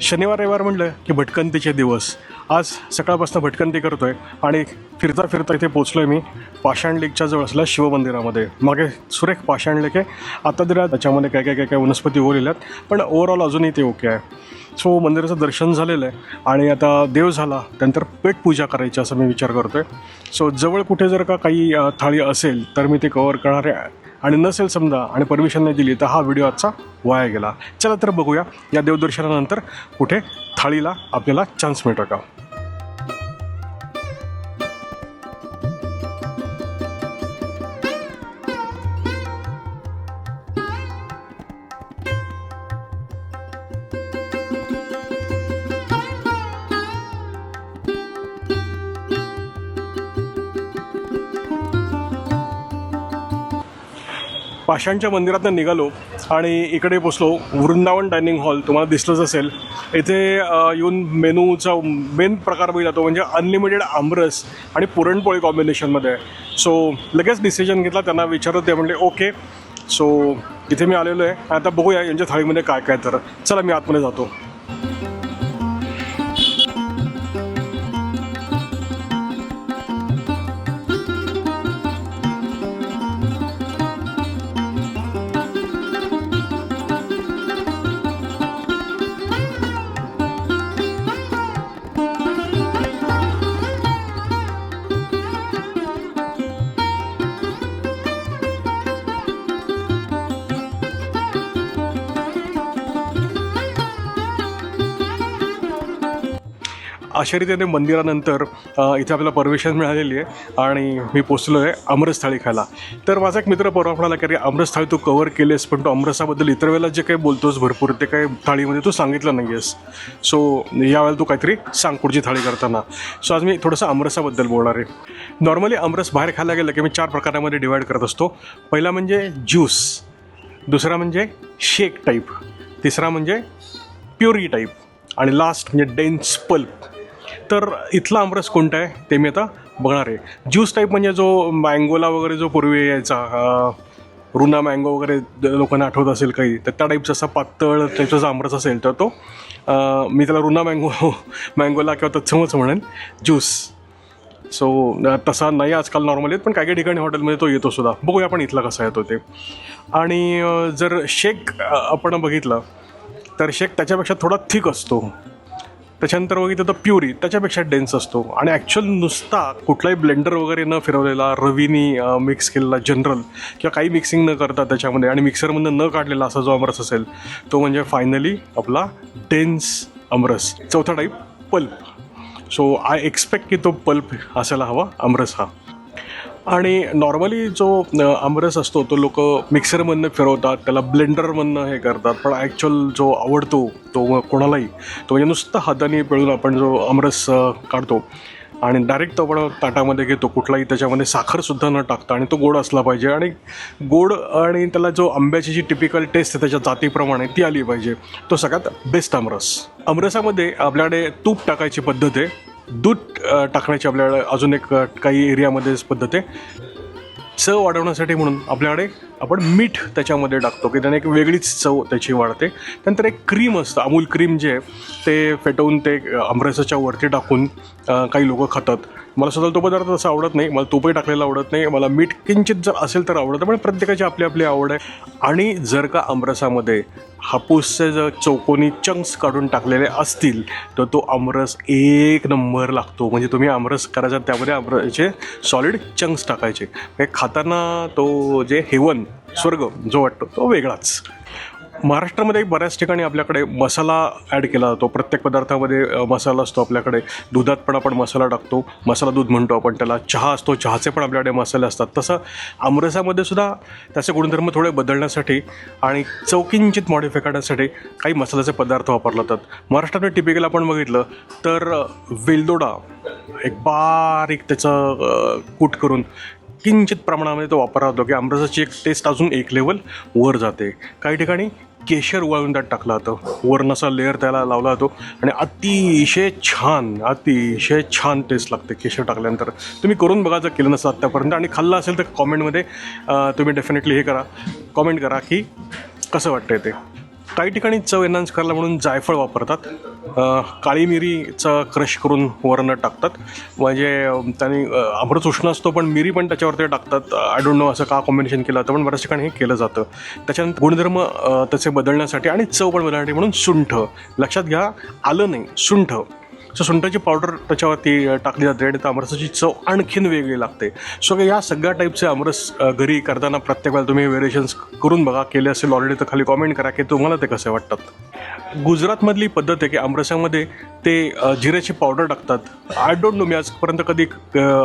शनिवार रविवार म्हणलं की भटकंतीचे दिवस. आज सकाळपासून भटकंती करतोय आणि फिरता फिरता इथे पोचलो आहे मी पाषाण लेकच्या जवळ असल्या शिवमंदिरामध्ये मागे सुरेख पाषाण लेक आहे. आता तरी त्याच्यामध्ये काय काय काय काय वनस्पती उगवलेल्या आहेत पण ओव्हरऑल अजूनही ते ओके आहे. सो मंदिराचं दर्शन झालेलं आहे आणि आता देव झाला त्यानंतर पेट पूजा करायची असं मी विचार करतोय. सो जवळ कुठे जर का काही थाळी असेल तर मी ते कवर करणार आहे. आणि नसेल समजा आणि परमिशन नाही दिली तर हा व्हिडिओ आजचा वाया गेला. चला तर बघूया या देवदर्शनानंतर कुठे थाळीला आपल्याला चान्स मिळतो का? माशांच्या मंदिरातनं निघालो आणि इकडे पोचलो वृंदावन डायनिंग हॉल तुम्हाला दिसलंच असेल. इथे येऊन मेनूचा मेन प्रकार बघितला तो म्हणजे अनलिमिटेड आमरस आणि पुरणपोळी कॉम्बिनेशनमध्ये आहे सो लगेच डिसिजन घेतला त्यांना विचारत ते म्हणले ओके सो इथे मी आलेलो आहे. आता बघूया यांच्या थाळीमध्ये काय काय तर. चला मी आतमध्ये जातो. अशा रीतीने मंदिरानंतर इथे आपल्याला परमिशन मिळालेली आहे आणि मी पोचलो आहे अमरस थाळी खायला. तर माझा एक मित्र परवा म्हणाला की अरे तू कवर केलेस पण तू अमृतसाबद्दल इतर वेळेला जे काही बोलतोस भरपूर ते काही थाळीमध्ये तू सांगितलं नाही आहेस सो यावेळेला तू काहीतरी सांग पुढची थाळी करताना. सो आज मी थोडंसं अमरसाबद्दल बोलणार आहे. नॉर्मली अमरस बाहेर खायला गेलं की मी चार प्रकारामध्ये डिवाईड करत असतो. पहिला म्हणजे ज्यूस दुसरा म्हणजे शेक टाईप तिसरा म्हणजे प्युरी टाईप आणि लास्ट म्हणजे डेन्स पल्प तर इथला आमरस कोणता आहे ते मी आता बघणार आहे. ज्यूस टाईप म्हणजे जो मँगोला वगैरे जो पूर्वी यायचा रुना मँगो वगैरे लोकांना आठवत असेल काही तर त्या टाईपचा असा पातळ त्याचा जो आमरस असेल तर तो मी त्याला रुना मँगो मँगोला किंवा तत्समच म्हणेन ज्यूस. सो तसा नाही आजकाल नॉर्मल येत पण काही काही ठिकाणी हॉटेलमध्ये तो येतो सुद्धा. बघूया आपण इथला कसा येतो ते. आणि जर शेक आपण बघितलं तर शेक त्याच्यापेक्षा थोडा थिक असतो. त्याच्यानंतर बघितलं तर प्युरी त्याच्यापेक्षा डेन्स असतो. आणि ॲक्च्युअल नुसता कुठलाही ब्लेंडर वगैरे न फिरवलेला रवीनी मिक्स केलेला जनरल किंवा काही मिक्सिंग न करता त्याच्यामध्ये आणि मिक्सरमधनं न काढलेला असा जो अमरस असेल तो म्हणजे फायनली आपला डेन्स अमरस. चौथा type pulp so I expect की तो पल्प असायला हवा अमरस हा. आणि नॉर्मली जो आमरस असतो तो लोक मिक्सरमधनं फिरवतात त्याला ब्लेंडरमधनं हे करतात. पण ॲक्च्युअल जो आवडतो तो कोणालाही तो म्हणजे नुसतं हाताने पिळून आपण जो आमरस काढतो. आणि डायरेक्ट आपण ताटामध्ये घेतो कुठलाही त्याच्यामध्ये साखरसुद्धा न टाकता आणि तो गोड असला पाहिजे. आणि गोड आणि त्याला जो आंब्याची जी टिपिकल टेस्ट आहे त्याच्या जातीप्रमाणे ती आली पाहिजे. तो सगळ्यात बेस्ट आमरस. आमरसामध्ये आपल्याकडे तूप टाकायची पद्धत आहे. दूध टाकण्याची आपल्याकडे अजून एक काही एरियामध्येच पद्धत आहे. चव वाढवण्यासाठी म्हणून आपल्याकडे आपण मीठ त्याच्यामध्ये टाकतो की त्याने एक वेगळीच चव त्याची वाढते. त्यानंतर एक क्रीम असतं अमूल क्रीम जे आहे ते फेटवून ते आमरसाच्या वरती टाकून काही लोक खातात. मला सुद्धा तो पदार्थ तसा आवडत नाही. मला तुपही टाकलेला आवडत नाही. मला मीठ किंचित जर असेल तर आवडतं पण प्रत्येकाची आपली आपली आवड आहे. आणि जर का आमरसामध्ये हापूसचे जर चौकोनी चंक्स काढून टाकलेले असतील तर तो आमरस एक नंबर लागतो. म्हणजे तुम्ही आमरस करायचा त्यामध्ये आमरसचे सॉलिड चंक्स टाकायचे. म्हणजे खाताना तो जे हेवन स्वर्ग जो वाटतो तो वेगळाच. महाराष्ट्रामध्ये बऱ्याच ठिकाणी आपल्याकडे मसाला ॲड केला जातो. प्रत्येक पदार्थामध्ये मसाला असतो आपल्याकडे. दुधात पण आपण मसाला टाकतो. मसाला दूध म्हणतो आपण त्याला. चहा असतो. चहाचे पण आपल्याकडे मसाले असतात. तसं आमरसामध्ये सुद्धा त्याचे गुणधर्म थोडे बदलण्यासाठी आणि चौकिंचित मॉडिफाय करण्यासाठी काही मसाल्याचे पदार्थ वापरले जातात. महाराष्ट्रामध्ये टिपिकल आपण बघितलं तर वेलदोडा. एक बारीक त्याचं कूट करून किंचित प्रमाणामध्ये तो वापरला जातो की आमरसाची एक टेस्ट अजून एक लेवल वर जाते. काही ठिकाणी केशर वळून त्यात टाकला जातं. वरून असा लेअर त्याला लावला जातो आणि अतिशय छान अतिशय छान टेस्ट लागते केशर टाकल्यानंतर. तुम्ही करून बघा जर केलं नसतं आत्तापर्यंत. आणि खाल्लं असेल तर कॉमेंटमध्ये तुम्ही डेफिनेटली हे करा. कॉमेंट करा की कसं वाटतं ते. काही ठिकाणी चव एनहान्स करायला म्हणून जायफळ वापरतात. काळी मिरीचं क्रश करून वरण टाकतात. म्हणजे अं, त्याने अमृत उष्ण असतो पण मिरी पण त्याच्यावरती टाकतात. आय डोंट नो असं का कॉम्बिनेशन केलं जातं पण बऱ्याच ठिकाणी हे केलं जातं. त्याच्यानंतर गुणधर्म तसे त्याचे बदलण्यासाठी आणि चव पण बदलण्यासाठी म्हणून सुंठ. लक्षात घ्या आलं नाही सुंठ. सो सुंठाची पावडर त्याच्यावरती टाकली जाते आणि त्या आमरसाची चव आणखीन वेगळी लागते. सो या सगळ्या टाईपचे आमरस घरी करताना प्रत्येक वेळेला तुम्ही व्हेरिएशन्स करून बघा. केले असेल ऑलरेडी तर खाली कॉमेंट करा की तुम्हाला ते कसे वाटतात? गुजरातमधली पद्धत आहे की आमरसामध्ये ते जिऱ्याची पावडर टाकतात. आय डोंट नो मी आजपर्यंत कधी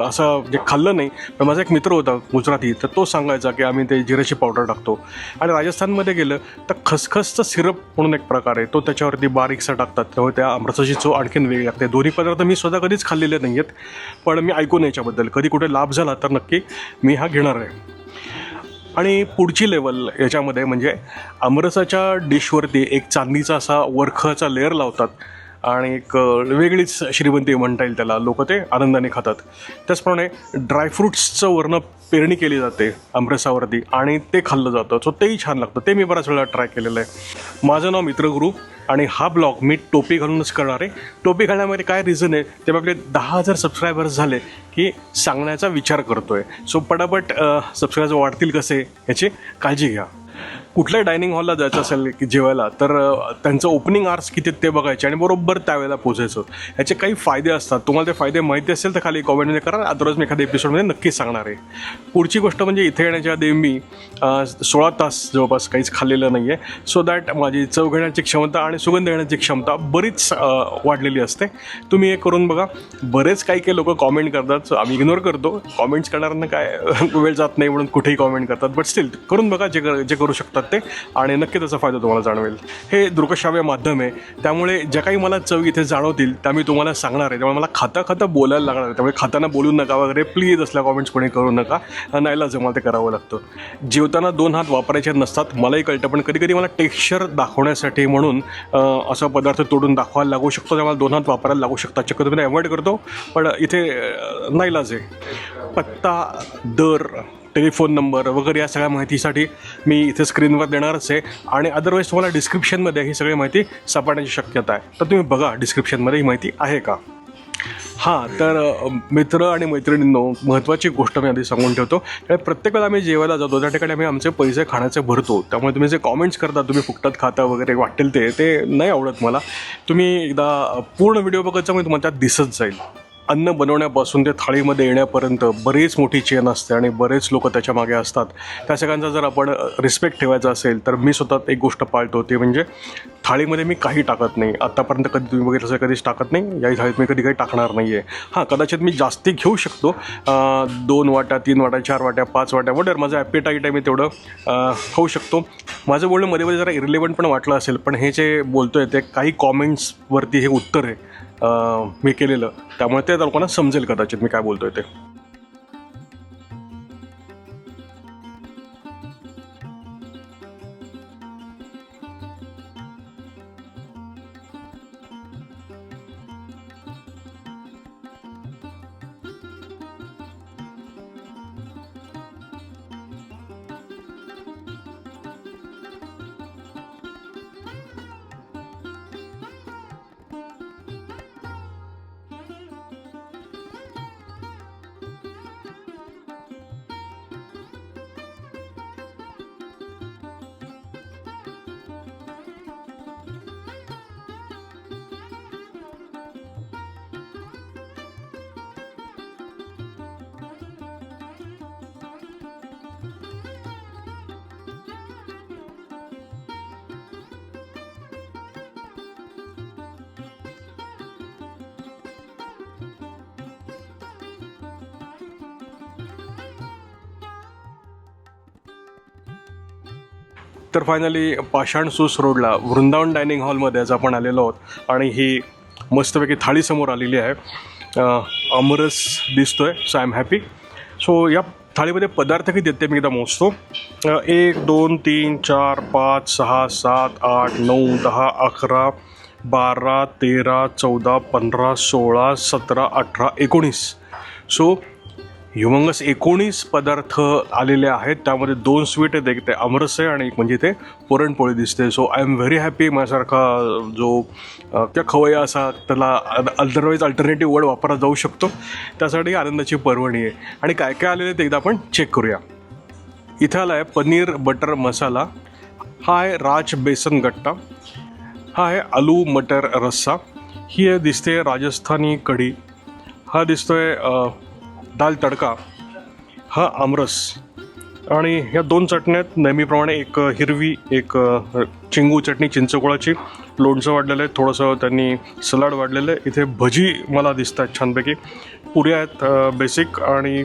असं जे खाल्लं नाही पण माझा एक मित्र होता गुजराती तर तो सांगायचा की आम्ही ते जिऱ्याची पावडर टाकतो. आणि राजस्थानमध्ये गेलं तर खसखसचं सिरप म्हणून एक प्रकार आहे तो त्याच्यावरती बारीकसा टाकतात त्यामुळे त्या आमरसाची चव आणखीन वेगळी लागते. दोन्ही पदार्थ मी स्वतः कधीच खाल्लेले नाही आहेत पण मी ऐकून याच्याबद्दल. कधी कुठे लाभ झाला तर नक्की मी हा घेणार आहे. आणि पुढची लेवल याच्यामध्ये म्हणजे आमरसाच्या डिशवरती एक चांदीचा असा वरखाचा लेअर लावतात. आणि एक वेगळीच श्रीमंती म्हणता येईल त्याला लोक ते आनंदाने खातात. त्याचप्रमाणे ड्रायफ्रुट्सचं वर्ण पेरणी केली जाते आमरसावरती आणि ते खाल्लं जातं. सो तेही छान लागतं. ते मी बऱ्याच वेळा ट्राय केलेलं आहे. माझं नाव मित्र ग्रुप आणि हा ब्लॉग मी टोपी घालूनच करणार आहे. टोपी घालण्यामध्ये काय रिझन आहे? ते आपले दहा हजार सबस्क्रायबर्स झाले की सांगण्याचा विचार करतोय. सो पटापट सबस्क्रायबर वाढतील कसे? याची काळजी घ्या. कुठल्या डायनिंग हॉलला जायचं असेल की जेवायला तर त्यांचं ओपनिंग आर्स किती ते बघायचे आणि बरोबर त्यावेळेला पोचायचं ह्याचे काही फायदे असतात. तुम्हाला ते फायदे माहिती असेल तर खाली कॉमेंटमध्ये करा. अदरवाईज मी एखाद्या एपिसोडमध्ये नक्कीच सांगणार आहे. पुढची गोष्ट म्हणजे इथे येण्याच्या आधी मी सोळा तास जवळपास काहीच खाल्लेलं नाही आहे सो दॅट माझी चव घेण्याची क्षमता आणि सुगंध घेण्याची क्षमता बरीच वाढलेली असते. तुम्ही हे करून बघा. बरेच काही काही लोक कॉमेंट करतात. आम्ही इग्नोर करतो. कॉमेंट्स करणाऱ्यांना काय वेळ जात नाही म्हणून कुठेही कॉमेंट करतात. बट स्टील करून बघा जे जे करू शकतात ते आणि नक्की त्याचा फायदा तुम्हाला जाणवेल. हे दृकश्राव्य माध्यम आहे. त्यामुळे ज्या काही मला चव इथे जाणवतील त्या मी तुम्हाला सांगणार आहे. त्यामुळे मला खाता खाता बोलायला लागणार आहे. त्यामुळे खाताना बोलू नका वगैरे. प्लीज असल्या कॉमेंट्स कोणी करू नका. नाहीला जमा ते करावं लागतं. जेवताना दोन हात वापरायचे नसतात. मलाही कळतं. पण कधी कधी मला टेक्स्चर दाखवण्यासाठी म्हणून असा पदार्थ तोडून दाखवायला लागू शकतो. त्यामुळे दोन हात वापरायला लागू शकतात. शक्यतो मी अवॉइड करतो. पण इथे अं, नाईलाज आहे. पत्ता दर. टेलिफोन नंबर वगैरे या सगळ्या माहितीसाठी मी इथे स्क्रीनवर देणारच आहे. आणि अदरवाईज तुम्हाला डिस्क्रिप्शनमध्ये ही सगळी माहिती सापडण्याची शक्यता आहे. तर तुम्ही बघा डिस्क्रिप्शनमध्ये ही माहिती आहे का? हां तर मित्र आणि मैत्रिणींनो महत्त्वाची गोष्ट मी आधी सांगून ठेवतो. कारण प्रत्येक वेळेला आम्ही जेवायला जातो. त्या ठिकाणी आम्ही आमचे पैसे खाण्याचे भरतो. त्यामुळे तुम्ही जे कॉमेंट्स करता तुम्ही फुकटात खाता वगैरे वाटेल ते ते नाही आवडत मला. तुम्ही एकदा पूर्ण व्हिडिओ बघायचा मी तुम्हाला त्यात दिसत जाईल. अन्न बनवण्यापासून ते थाळीमध्ये येण्यापर्यंत बरीच मोठी चेन असते आणि बरेच लोक त्याच्यामागे असतात. त्या सगळ्यांचा जर आपण रिस्पेक्ट ठेवायचा असेल तर मी स्वतः एक गोष्ट पाळतो ते म्हणजे थाळीमध्ये मी काही टाकत नाही. आत्तापर्यंत कधी तुम्ही बघितलं असं कधीच टाकत नाही. याही थाळीत मी कधी काही टाकणार नाही आहे हां कदाचित मी जास्ती घेऊ शकतो. दोन वाट्या तीन वाट्या चार वाट्या पाच वाट्या वडर माझं ॲपेटाईट आहे मी तेवढं खाऊ शकतो. माझं बोलणं मध्ये मध्ये जरा इरिलेवंट पण वाटलं असेल पण हे जे बोलतो आहे ते काही कॉमेंट्सवरती हे उत्तर आहे. मी केलेलं. त्यामुळे ते लोकांना समजेल कदाचित मी काय बोलतोय ते. तर फायनली पाषाण सूस रोडला वृंदावन डायनिंग हॉलमध्ये आज आपण आलेलो आहोत. आणि ही मस्तपैकी थाळी समोर आलेली आहे. अमरस दिसतो आहे so I am happy so या थाळीमध्ये पदार्थ किती आहेत मी एकदा मोजतो. एक दोन तीन चार पाच सहा सात आठ नऊ दहा अकरा बारा तेरा चौदा पंधरा सोळा सतरा अठरा एकोणीस. सो ह्युमंगस एकोणीस पदार्थ आलेले आहेत. त्यामध्ये दोन स्वीट आहेत. एक ते अमरस आहे आणि एक म्हणजे ते पुरणपोळी दिसते. So I am very happy माझ्यासारखा जो त्या खवय्या असा त्याला अदरवाईज अल्टरनेटिव्ह वर्ड वापरला जाऊ शकतो. त्यासाठी आनंदाची पर्वणी आहे. आणि काय काय आलेले ते एकदा आपण चेक करूया. इथं आला आहे पनीर बटर मसाला. हा आहे राज बेसन गट्टा. हा आहे आलू मटर रस्सा. ही आहे दिसते राजस्थानी कढी. हा दिसतोय दाल तडका हा आमरस आणि ह्या दोन चटण्यात नेहमीप्रमाणे एक हिरवी एक चिंगू चटणी चिंचगुळाची लोणचं वाढलेलं आहे. थोडंसं त्यांनी सलाड वाढलेलं आहे. इथे भजी मला दिसत आहेत छानपैकी. पुऱ्या आहेत बेसिक आणि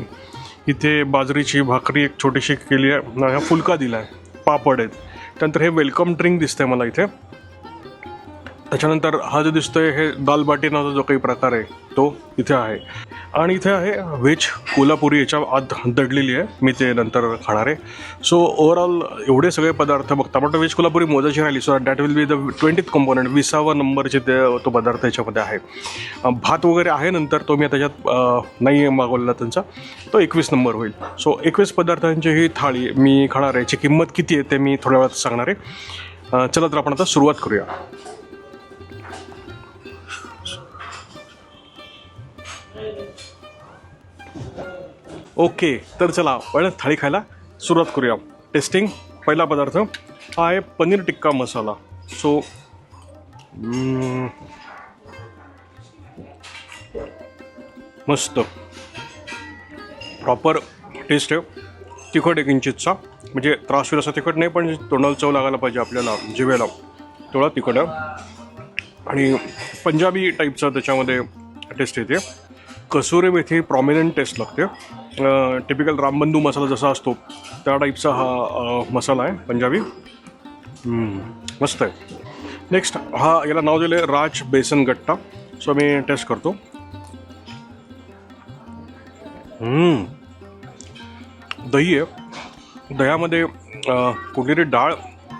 इथे बाजरीची भाकरी एक छोटीशी केली आहे. ह्या फुलका दिला आहे. पापड आहेत. त्यानंतर हे वेलकम ड्रिंक दिसतं आहे मला इथे. त्याच्यानंतर हा जो दिसतोय हे दाल बाटीनाचा जो काही प्रकार आहे तो इथे आहे. आणि इथे आहे व्हेज कोल्हापुरी याच्या आत दडलेली आहे. मी ते नंतर खाणार आहे. सो ओव्हरऑल एवढे सगळे पदार्थ बघता. पण व्हेज कोल्हापुरी मोजाची राहिली. So that will be the twentieth component विसावा नंबरचे ते तो पदार्थ याच्यामध्ये आहे. भात वगैरे आहे नंतर तो मी त्याच्यात नाही मागवलेला त्यांचा. तो एकवीस नंबर होईल. सो एकवीस पदार्थांची ही थाळी मी खाणार आहे. याची किंमत किती आहे ते मी थोड्या वेळात सांगणार आहे. चला तर आपण आता सुरुवात करूया. ओके तर चला आपण थाळी खायला सुरुवात करूया. टेस्टिंग पहिला पदार्थ हा आहे पनीर टिक्का मसाला. सो मस्त. प्रॉपर टेस्ट आहे. तिखट एक इंचितचा म्हणजे त्रास होईल असा तिखट नाही पण तोंडाला चव लागायला पाहिजे आपल्याला जिवेला तेवढा तिखट आहे. आणि पंजाबी टाईपचा त्याच्यामध्ये टेस्ट येते. कसुरी मेथी प्रॉमिनंट टेस्ट लागते. टिपिकल रामबंधू मसाला जसा असतो त्या टाईपचा हा मसाला आहे पंजाबी. मस्त आहे. नेक्स्ट हा याला नाव दिलं आहे राज बेसन गट्टा सो मी टेस्ट करतो. दही आहे. दह्यामध्ये अ, कुठली डाळ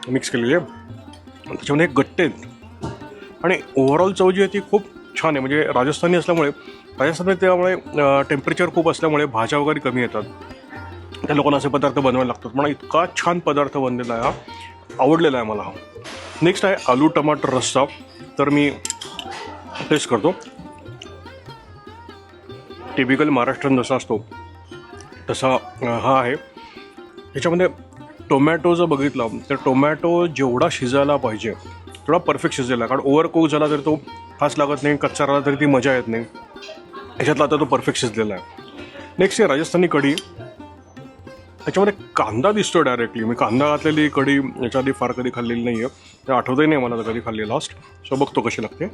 मिक्स केलेली आहे. त्याच्यामध्ये गट्टे आहेत. आणि ओव्हरऑल चव जी आहे ती खूप छान आहे. म्हणजे राजस्थानी असल्यामुळे राजस्थानमध्ये त्यामुळे टेम्परेचर खूप असल्यामुळे भाज्या वगैरे कमी येतात. त्या लोकांना असे पदार्थ बनवायला लागतात. मला इतका छान पदार्थ बनलेला आहे हा. आवडलेला आहे मला हा. नेक्स्ट आहे आलू टमाटर रस्सा. तर मी टेस्ट करतो. टिपिकल महाराष्ट्रन जसा असतो तसा हा आहे. याच्यामध्ये टोमॅटो जर बघितला तर टोमॅटो जेवढा शिजायला पाहिजे तेवढा परफेक्ट शिजलेला आहे. कारण ओव्हर कुक झाला तर तो खास लागत नाही कच्चा राहिला तरी ती मजा येत नाही. ह्याच्यातला आता तो परफेक्ट शिजलेला आहे. नेक्स्ट आहे राजस्थानी कढी. ह्याच्यामध्ये कांदा दिसतो डायरेक्टली मी कांदा घातलेली कढी याच्या आधी फार कधी खाल्लेली नाही आहे ते आठवतही नाही मला तर कधी खाल्ली लास्ट सो बघतो कशी लागते.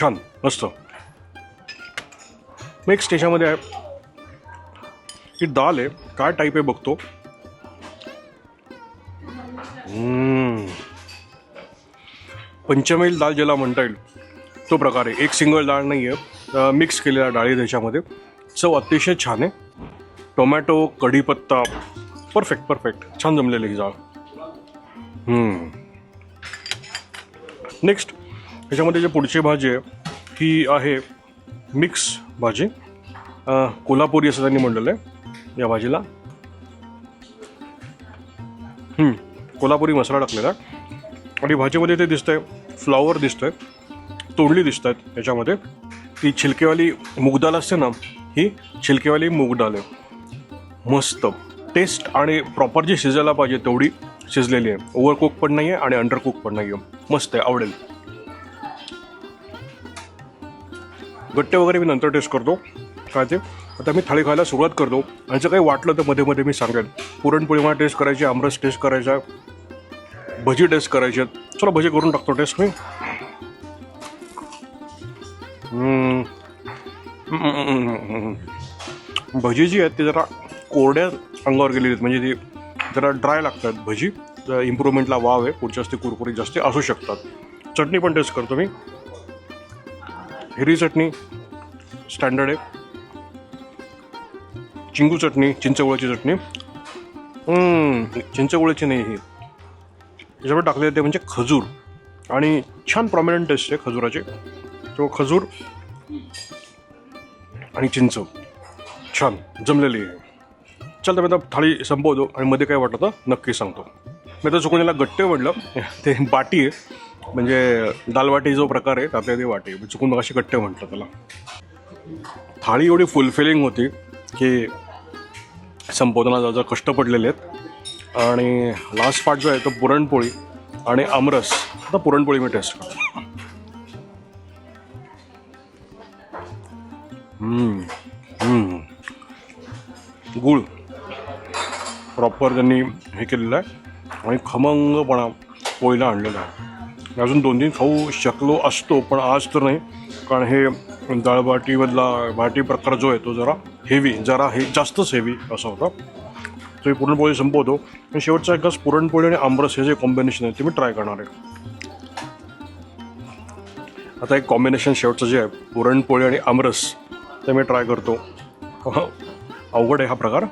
छान मस्त. नेक्स्ट याच्यामध्ये आहे. ही दाल आहे. काय टाईप आहे बघतो. पंचमेल डाळ ज्याला म्हणता येईल तो प्रकार आहे. एक सिंगल डाळ नाही आहे मिक्स केलेल्या डाळी त्याच्यामध्ये. चव अतिशय छान आहे. टोमॅटो कढीपत्ता परफेक्ट परफेक्ट छान जमलेली ही डाळ. नेक्स्ट ह्याच्यामध्ये जे पुढची भाजी आहे ही आहे मिक्स भाजी. कोल्हापुरी असं त्यांनी म्हणलेलं आहे या भाजीला. कोल्हापुरी मसाला टाकलेला. आणि भाजीमध्ये ते दिसतंय फ्लॉवर दिसतोय तोंडली दिसत आहेत याच्यामध्ये. ती छिलकेवाली मूग असते ना ही छिलकेवाली मूग आहे. मस्त. टेस्ट आणि प्रॉपर जी शिजायला पाहिजे तेवढी शिजलेली आहे. ओव्हर कुक पण नाही आहे आणि अंडर कुक पण नाही आहे मस्त आहे आवडेल. गट्टे वगैरे मी नंतर टेस्ट करतो. काय ते? आता मी थाळी खायला सुरुवात करतो. आणि जर काही वाटलं तर मध्ये मध्ये मी सांगेन. पुरणपोळी मला टेस्ट करायची आमरस टेस्ट करायचा. भजी टेस्ट करायची आहेत. चला भजी करून टाकतो टेस्ट मी. भजी जी आहेत ती जरा कोरड्या अंगावर गेलेली आहेत. म्हणजे ती जरा ड्राय लागतात भजी. तर इम्प्रूव्हमेंटला वाव आहे. पुढच्या असते कुरकुरीत जास्त असू शकतात. चटणी पण टेस्ट करतो मी. हिरवी चटणी स्टँडर्ड आहे. चिंगू चटणी चिंचगुळाची चटणी. हम्म, नाही ही. याच्यावर टाकले ते म्हणजे खजूर. आणि छान प्रॉमिनंट टेस्ट आहे खजुराचे. तो खजूर आणि चिंच. छान जमलेली आहे. चल तर मी आता थाळी संपवतो आणि मध्ये काय वाटलं तर नक्की सांगतो. मी तर चुकून याला गट्टे म्हटलं ते बाटी आहे. म्हणजे दालवाटी जो प्रकार आहे त्यातल्या ते वाटी मी चुकून अशी गट्टे म्हटलं त्याला. थाळी एवढी फुलफिलिंग होती की संपवताना जरा कष्ट पडलेले आहेत. आणि लास्ट पार्ट जो आहे तो पुरणपोळी आणि आमरस. आता पुरणपोळी मी टेस्ट करतो. गुळ. प्रॉपर त्यांनी हे केलेलं आहे. आणि खमंगपणा पोळीला आणलेला आहे. अजून दोन तीन खाऊ शकलो असतो पण आज तर नाही. कारण हे डाळबाटीमधला भाटी प्रकार जो आहे तो जरा हेवी जरा हे जास्तच हेवी असा होता. तो मी पुरणपोळी संपवतो. आणि शेवटचा एक घास पुरणपोळी आणि आमरस हे जे कॉम्बिनेशन आहे ते मी ट्राय करणार आहे. आता एक कॉम्बिनेशन शेवटचं जे आहे पुरणपोळी आणि आमरस ते मी ट्राय करतो. अवघड आहे हा प्रकार.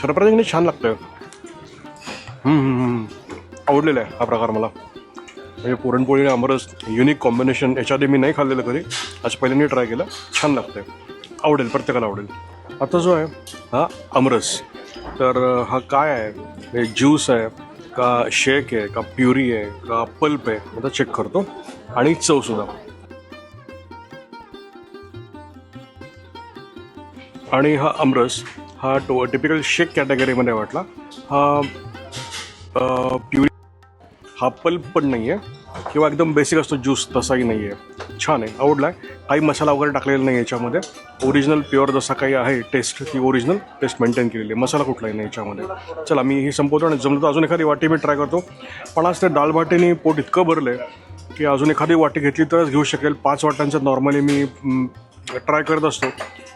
सरप्राईजिंगली छान लागतं हम्म, आवडलेला आहे हा प्रकार मला. म्हणजे पुरणपोळी आणि आमरस युनिक कॉम्बिनेशन याच्या आधी मी नाही खाल्लेलं कधी. आज पहिल्यांदा ट्राय केलं. छान लागतंय. आवडेल प्रत्येकाला आवडेल. आता जो आहे हा अमरस. तर हा काय आहे? हे ज्यूस आहे का शेक आहे का प्युरी आहे का पल्प आहे आता चेक करतो. आणि चवसुद्धा आणि हा अमरस हा टो टिपिकल शेक कॅटेगरीमध्ये वाटला. हा प्युरी हा पल्प पण नाही आहे किंवा एकदम बेसिक असतो ज्यूस तसाही नाही आहे छान आहे आवडला आहे काही मसाला वगैरे टाकलेला नाही याच्यामध्ये. ओरिजिनल प्युअर जसा काही आहे टेस्ट ती ओरिजिनल टेस्ट मेंटेन केलेली आहे. मसाला कुठलाही नाही याच्यामध्ये. चला मी हे संपवतो आणि जमलं तर अजून एखादी वाटी मी ट्राय करतो. पण आज त्या डाळ पोट इतकं भरलं आहे की अजून एखादी वाटी घेतली तरच घेऊ शकेल. पाच वाट्यांचं नॉर्मली मी ट्राय करत असतो.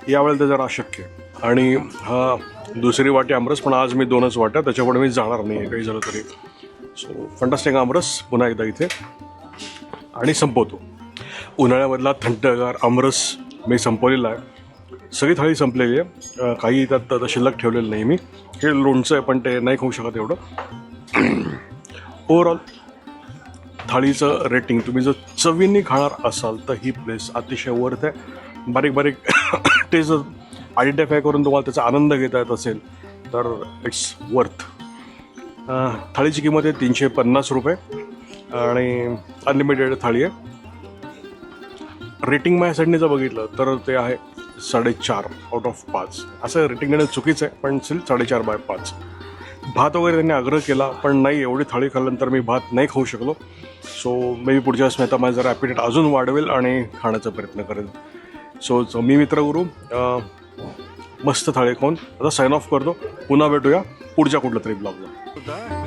यावेळेला ते जरा अशक्य आहे. आणि हा दुसरी वाटी आमरस पण आज मी दोनच वाट्या त्याच्यापुढे मी जाणार नाही आहे काही झालं तरी. सो फंटास्टिक आमरस पुन्हा एकदा इथे. आणि संपवतो. उन्हाळ्यामधला थंडगार आमरस मी संपवलेला आहे. सगळी थाळी संपलेली आहे. काही त्यात आता शिल्लक ठेवलेलं नाही मी. हे लोणचं आहे पण ते नाही खाऊ शकत एवढं. ओवरऑल थाळीचं रेटिंग तुम्ही जर चवीने खाणार असाल तर ही प्लेस अतिशय वर्थ आहे. बारीक बारीक टेस्ट आयडेंटिफाय करून तुम्हाला त्याचा आनंद घेता येत असेल तर इट्स वर्थ थाळीची किंमत आहे तीनशे पन्नास रुपये. आणि अनलिमिटेड थाळी आहे. रेटिंग माझ्या साईडने जर बघितलं तर ते आहे साडेचार आउट ऑफ पाच. असं रेटिंग देणं चुकीचं आहे पण स्टील साडेचार बाय पाच. भात वगैरे त्यांनी आग्रह केला पण नाही एवढी थाळी खाल्ल्यानंतर मी भात नाही खाऊ शकलो. सो मे बी पुढच्या वेळेस मी आता जरा ॲपिटेट अजून वाढवेल आणि खाण्याचा प्रयत्न करेल. सो च- मी मित्रगुरू मस्त थाळी खाऊन आता साईन ऑफ करतो. पुन्हा भेटूया पुढच्या कुठल्या तरी ब्लॉगला